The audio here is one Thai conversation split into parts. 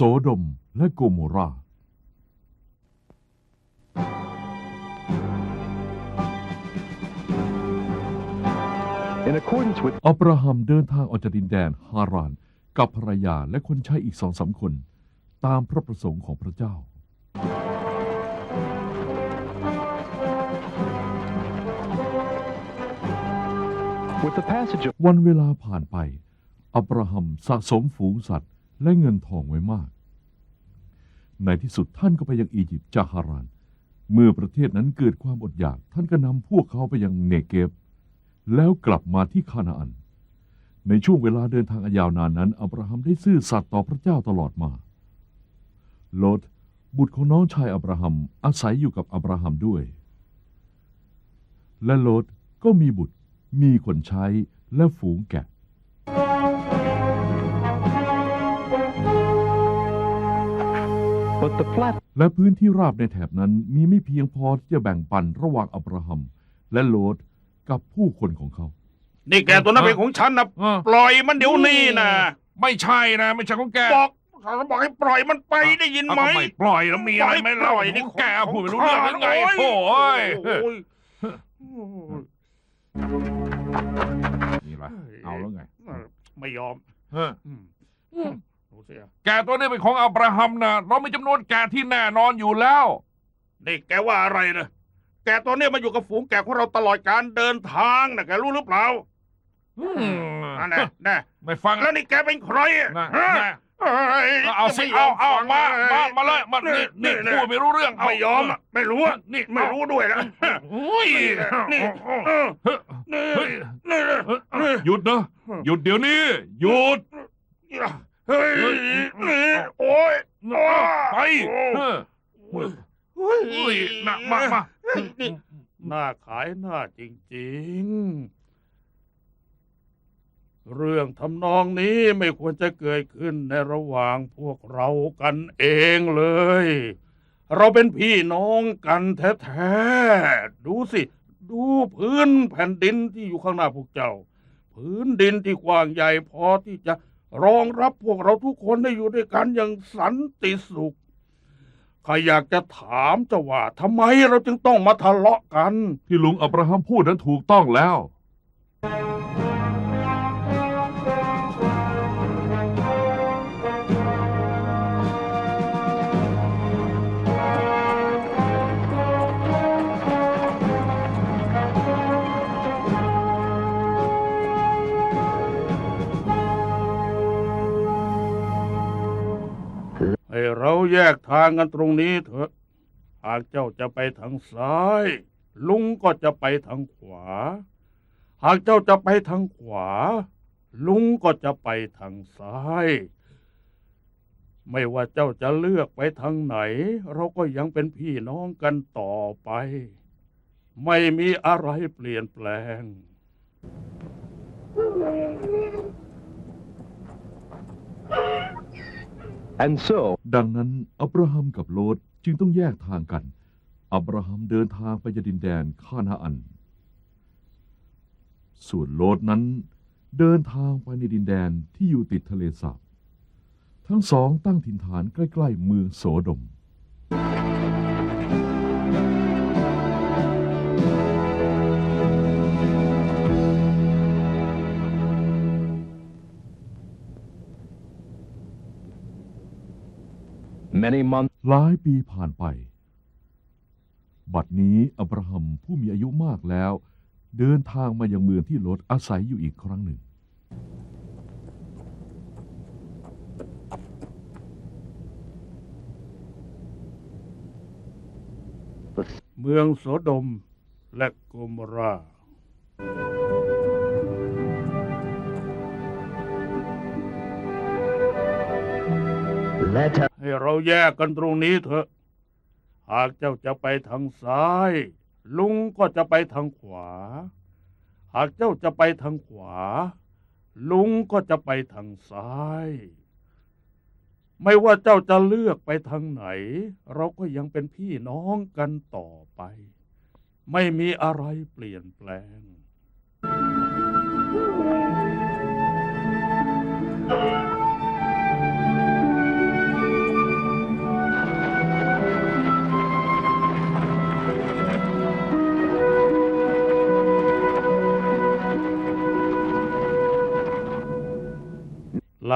โสดมและโกโมรา In accordance with อับราฮัมเดินทางออกจากดินแดนฮาราน กับภรรยาและคนใช้อีกสองสามคน ตามพระประสงค์ของพระเจ้า with the passage of วันเวลาผ่านไป อับราฮัมสะสมฝูงสัตว์ และเงินทองไว้มาก ในที่สุดท่านก็ไปยังอียิปต์จากฮาราน เมื่อประเทศนั้นเกิดความอดอยาก ท่านก็นำพวกเขาไปยังเนเกฟ แล้วกลับมาที่คานาอัน ในช่วงเวลาเดินทางอันยาวนานนั้น อับราฮัมได้ซื่อสัตย์ต่อพระเจ้าตลอดมา โลดบุตรของน้องชายอับราฮัมอาศัยอยู่กับอับราฮัมด้วย และโลดก็มีบุตร มีคนใช้และฝูงแกะ but the flat และพื้นที่ราบในแถบนั้นมีไม่เพียงพอที่จะแบ่งปันระหว่างอับราฮัมและโลด กับผู้คนของเขา นี่แกตัวนั้นเป็นของฉันนะอ่าปล่อยมันเดี๋ยวนี้นะไม่ใช่นะ ไม่ใช่ของแกบอกเขาบอกให้ปล่อยมันไปได้ยินไหม เอาก็ไม่ปล่อยแล้วมีอะไรไหมปเล่าล่อยนี่ของแกพูดไม่รู้เรื่องหรือไงโถ่เอ้ยโอ้ยนี่ละเอาแล้วไงไม่ยอมเฮ้ออืมดูสิแกตัวนี้เป็นของอับราฮัมนะเรามีจำนวนแกที่แน่นอนอยู่แล้ว นี่แกว่าอะไรนะแกตัวเนี้ยมาอยู่กับฝูงแกะของเราตลอดการเดินทางนะแกรู้หรือเปล่าอืมอันน่ะน่ะไม่ฟังแล้วนี่แกเป็นใครอะนะฮะนะเอ้ยเอาสิจะเอาไม่ยเอามมาฟังมามาเลยมานี่นี่นี่พูดไม่รู้เรื่องเาไม่ยอมอะไม่รู้อะนี่ไม่รู้ด้วยนะโอ้ยนี่เออเฮ้ยนี่เฮ้ยนี่เฮ้ยหยุดนะหยุดเดี๋ยวนี้หยุดเฮ้ยนี่โอ้ยไปเออเฮ้ย เฮ้ยน่ะมามา นี่น่าขายหน้าจริง ๆ เรื่องทำนองนี้ไม่ควรจะเกิดขึ้นในระหว่างพวกเรากันเองเลย เราเป็นพี่น้องกันแท้ๆ ดูสิ ดูพื้นแผ่นดินที่อยู่ข้างหน้าพวกเจ้า พื้นดินที่กว้างใหญ่พอที่จะรองรับพวกเราทุกคนได้อยู่ด้วยกันอย่างสันติสุข ข้าอยากจะถามเจ้าว่าทำไมเราจึงต้องมาทะเลาะกัน ที่ลุงอับราฮัมพูดนั้นถูกต้องแล้ว กทางกันตรงนี้เถอะ หากเจ้าจะไปทางซ้าย ลุงก็จะไปทางขวา หากเจ้าจะไปทางขวา ลุงก็จะไปทางซ้าย ไม่ว่าเจ้าจะเลือกไปทางไหน เราก็ยังเป็นพี่น้องกันต่อไป ไม่มีอะไรเปลี่ยนแปลง and so ดังนั้นอับราฮัมกับโลดจึงต้องแยกทางกัน อับราฮัมเดินทางไปยังดินแดนคานาอัน ส่วนโลดนั้น เดินทางไปในดินแดนที่อยู่ติดทะเลสาบ ทั้งสองตั้งถิ่นฐานใกล้ ๆ เมืองโสดม many months หลายปีผ่านไป บัดนี้อับราฮัมผู้มีอายุมากแล้ว เดินทางมายังเมืองที่โลดอาศัยอยู่อีกครั้งหนึ่ง เมืองโสดมและโกโมรา let us ให้เราแยกกันตรงนี้เถอะ หากเจ้าจะไปทางซ้าย ลุงก็จะไปทางขวา หากเจ้าจะไปทางขวา ลุงก็จะไปทางซ้าย ไม่ว่าเจ้าจะเลือกไปทางไหน เราก็ยังเป็นพี่น้องกันต่อไป ไม่มีอะไรเปลี่ยนแปลง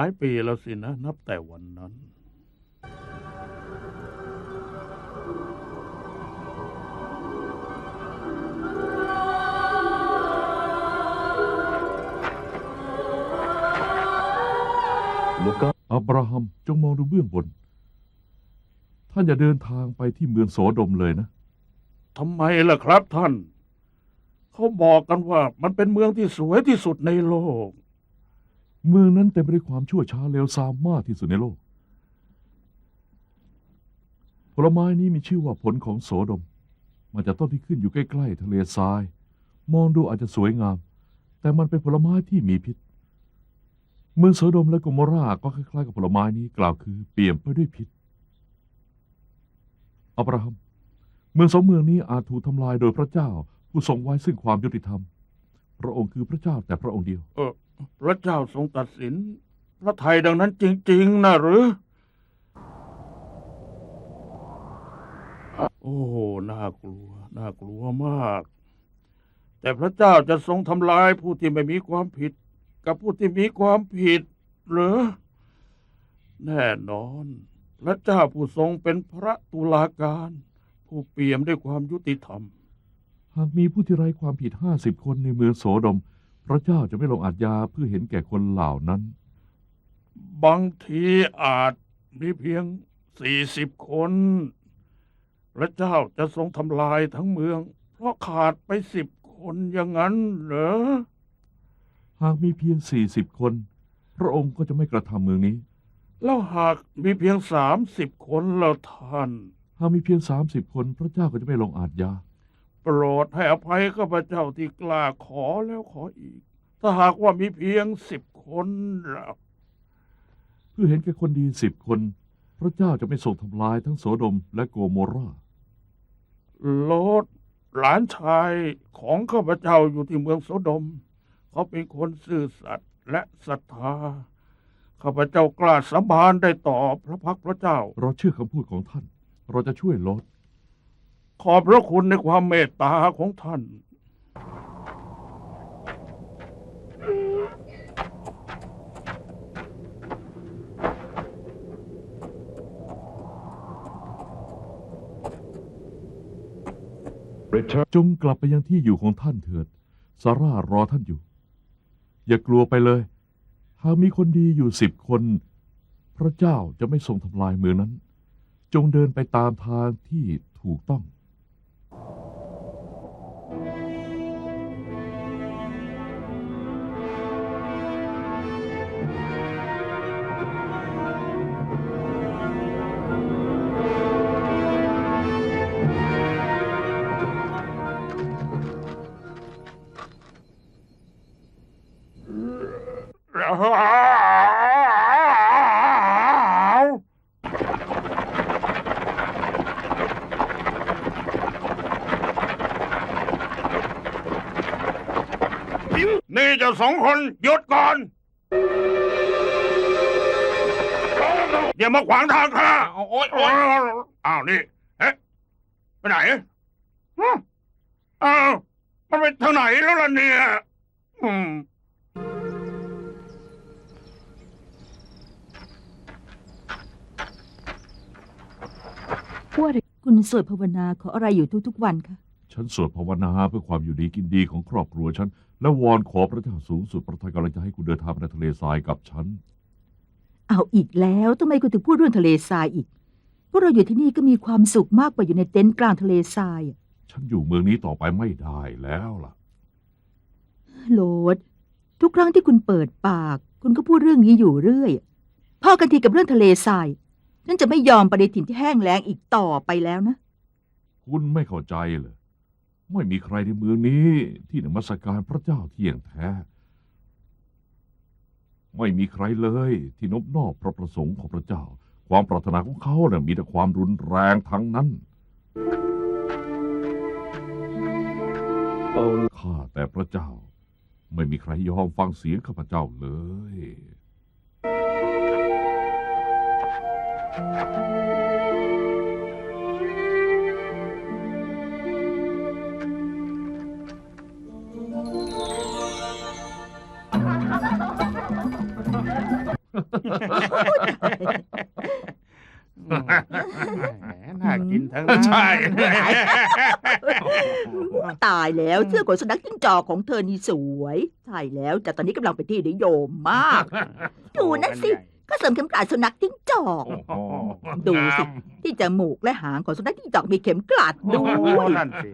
ายปีแล้วสินะ นับแต่วันนั้น Look up. อับราฮัมจงมองดูเบื้องบน ท่านอย่าเดินทางไปที่เมืองโสดมเลยนะ ทำไมล่ะครับท่าน เขาบอกกันว่ามันเป็นเมืองที่สวยที่สุดในโลก เมืองนั้นเต็มไปด้วยความชั่วช้าเลวทรามมากที่สุดในโลก ผลไม้นี้มีชื่อว่าผลของโสดม มาจากต้นที่ขึ้นอยู่ใกล้ๆ ทะเลทราย มองดูอาจจะสวยงาม แต่มันเป็นผลไม้ที่มีพิษ เมืองโสดมและกโมราก็คล้ายๆ กับผลไม้นี้กล่าวคือเปี่ยมไปด้วยพิษ อับราฮัม เมืองสองเมืองนี้อาจถูกทำลายโดยพระเจ้าผู้ทรงไว้ซึ่งความยุติธรรม พระองค์คือพระเจ้าแต่พระองค์เดียว เออ พระเจ้าทรงตัดสิน พระไทยดังนั้นจริง ๆ นะหรือ โอ้น่ากลัว น่ากลัวมาก แต่พระเจ้าจะทรงทำลายผู้ที่ไม่มีความผิด กับผู้ที่มีความผิดหรือ แน่นอน พระเจ้าผู้ทรงเป็นพระตุลาการ ผู้เปี่ยมด้วยความยุติธรรม หากมีผู้ที่ไร้ความผิดห้าสิบคนในเมืองโสดม พระเจ้าจะไม่ลงอาญญาเพื่อเห็นแก่คนเหล่านั้น บางทีอาจมีเพียงสี่สิบคน พระเจ้าจะทรงทำลายทั้งเมือง เพราะขาดไปสิบคนอย่างนั้นเหรอ หากมีเพียงสี่สิบคน พระองค์ก็จะไม่กระทำเมืองนี้ แล้วหากมีเพียงสามสิบคนแล้วท่าน หากมีเพียงสามสิบคน พระเจ้าก็จะไม่ลงอาญญาโป รดให้อภัยข้าพเจ้าที่กล้าขอแล้วขออีก ถ้าหากว่ามีเพียงสิบคนล่ะเพื่อเห็นแก่คนดีสิบคน พระเจ้าจะไม่ส่งทำลายทั้งโสดมและโกโมราโลดหลานชายของข้าพเจ้าอยู่ที่เมืองโสดม เขาเป็นคนซื่อสัตย์และศรัทธาข้าพเจ้ากล้าสาบานได้ต่อพระพักตร์พระเจ้า เราเชื่อคำพูดของท่าน เราจะช่วยลด ขอบพระคุณในความเมตตาของท่าน Return. จงกลับไปยังที่อยู่ของท่านเถิด ซาร่ารอท่านอยู่ อย่ากลัวไปเลย หากมีคนดีอยู่สิบคน พระเจ้าจะไม่ทรงทำลายเมืองนั้น จงเดินไปตามทางที่ถูกต้อง นี่เจะสองคนหยุดก่อน อย่ามาขวางทางข้าโอ๊ยโอ๊ยอ้าวนี่เอ๊ะไปไหนฮะอ้าวมันไปทางไหนแล้วล่ะเนี่ย อืม สวดภาวนาขออะไรอยู่ทุกๆวันคะฉันสวดภาวนาเพื่อความอยู่ดีกินดีของครอบครัวฉัน และวอนขอพระเจ้าสูงสุดประทานกำลังใจให้คุณเดินทางไปในทะเลทรายกับฉัน เอาอีกแล้วทำไมคุณถึงพูดเรื่องทะเลทรายอีกพวกเราอยู่ที่นี่ก็มีความสุขมากกว่าอยู่ในเต็นท์กลางทะเลทรายอะฉันอยู่เมืองนี้ต่อไปไม่ได้แล้วล่ะโหลดทุกครั้งที่คุณเปิดปาก คุณก็พูดเรื่องนี้อยู่เรื่อย พ่อกันทีกับเรื่องทะเลทราย ฉันจะไม่ยอมไปในถิ่นที่แห้งแล้งอีกต่อไปแล้วนะ คุณไม่เข้าใจเลยไม่มีใครในเมืองนี้ ที่นมัสการพระเจ้าเที่ยงแท้ ไม่มีใครเลย ที่นบนอบพระประสงค์ของพระเจ้า ความปรารถนาของเขาเนี่ยมีแต่ความรุนแรงทั้งนั้น Only ข้าแต่พระเจ้า ไม่มีใครยอมฟังเสียงข้าพเจ้าเลย กินทั้งนั้นใช่ ตายแล้วเสื้อขนสุนัขจิ้งจอกของเธอนี่สวย ใช่แล้วแต่ตอนนี้กำลังเป็นที่นิยมมาก ดูนั่นสิ ก็เสริมเข็มกลัดสุนัขจิ้งจอกโอ้โหดูสิงามที่จมูกและหางของสุนัขจิ้งจอกมีเข็มกลัดดูด้วยนั่นสิ